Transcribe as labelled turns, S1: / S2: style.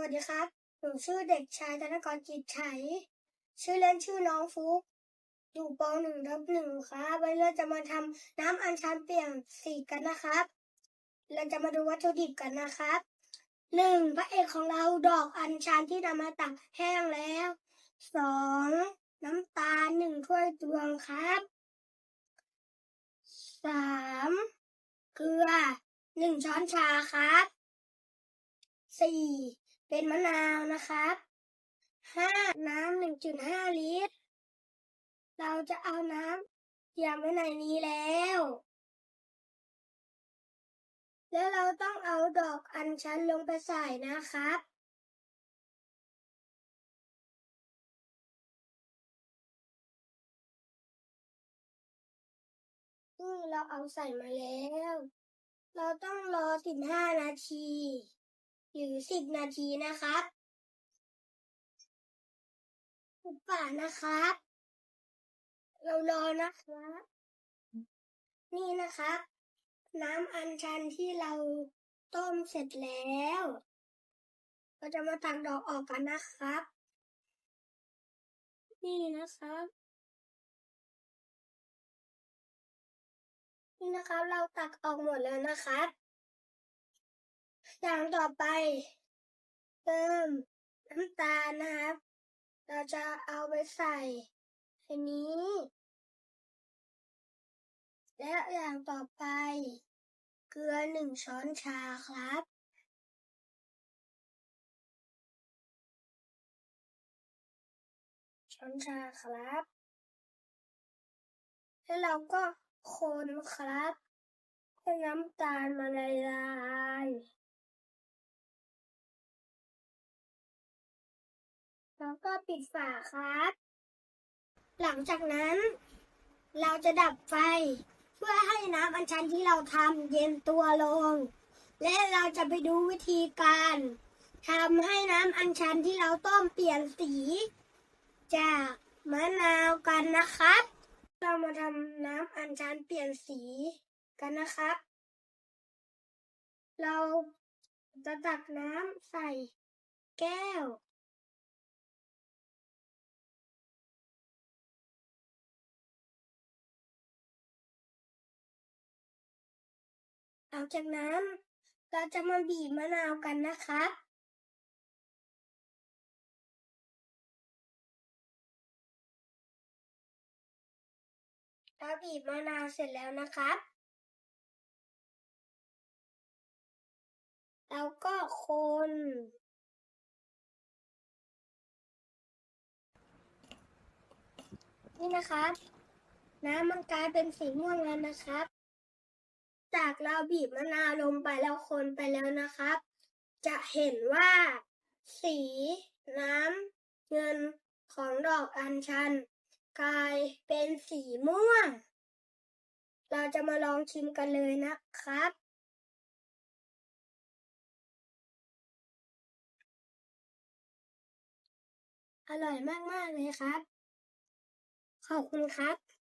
S1: วัสดีครับ หนูชื่อเด็กชายธนกรจิตไฉชื่อเล่นชื่อน้องฟุก อยู่ปหนึ่งทับหนึ่งครับวันนี้เราจะมาทำน้ำอัญชันเปลี่ยนสีกันนะครับ เราจะมาดูวัตถุดิบกันนะครับหนึ่งพระเอกของเราดอกอัญชันที่นำมาตักแห้งแล้วสองน้ำตาลหนึ่งถ้วยตวงครับสามเกลือหนึ่งช้อนชาครับสี่ เป็นมะนาวนะครับห้าน้ำหนึ่งจุดห้าลิตร เราจะเอาน้ำเตรียมไว้ในนี้แล้ว แล้วเราต้องเอาดอกอัญชันลงไปใส่นะครับนี่เราเอาใส่มาแล้ว เราต้องรอสิบห้านาที สิบนาทีนะครับปิดฝานะครับ เรารอนะครับ นี่นะครับ น้ำอัญชันที่เราต้มเสร็จแล้ว เราจะมาตักดอกออกกันนะครับ นี่นะครับนี่นะครับ เราตักออกหมดแล้วนะครับ อย่างต่อไปเติมน้ำตาลนะครับ เราจะเอาไปใส่ในนี้ และอย่างต่อไป เกลือหนึ่งช้อนชาครับช้อนชาครับ แล้วเราก็คนครับให้น้ำตาลมาละลาย แล้วก็ปิดฝาครับ หลังจากนั้น เราจะดับไฟ เพื่อให้น้ำอัญชันที่เราทำเย็นตัวลง และเราจะไปดูวิธีการทำให้น้ำอัญชันที่เราต้มเปลี่ยนสี จากมะนาวกันนะครับ เรามาทำน้ำอัญชันเปลี่ยนสีกันนะครับ เราจะตักน้ำใส่แก้ว หลังจากนั้น เราจะมาบีบมะนาวกันนะครับเราบีบมะนาวเสร็จแล้วนะครับ แล้วก็คน นี่นะครับ น้ำมันกลายเป็นสีม่วงแล้วนะครับ จากเราบีบมะนาวลงไปแล้วคนไปแล้วนะครับ จะเห็นว่า สีน้ำเงินของดอกอัญชัน กลายเป็นสีม่วง เราจะมาลองชิมกันเลยนะครับอร่อยมาก ๆ เลยครับ ขอบคุณครับ